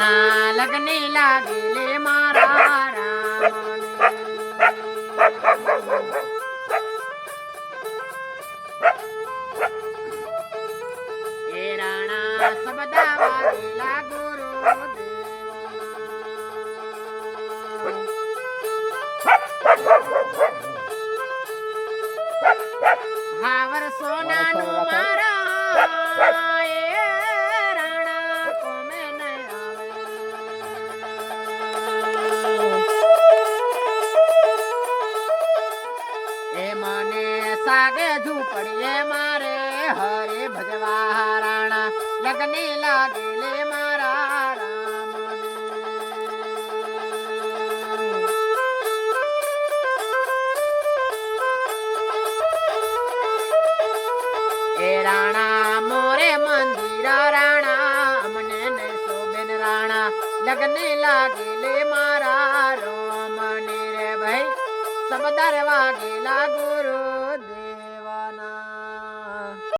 રાણા લગ્ને લાગેલે મારા હાવર સોનાનું મારા મને સાગે ઝૂંપડીએ મારે હરે ભજવા રાણા લગ્ને લાગેલે મારા રામ એ રાણા મોરે મંદિર રાણા, અમને ને શોભન રાણા. લગ્ને લાગેલે મારા રોમને રે વાગેલા ગુરુ.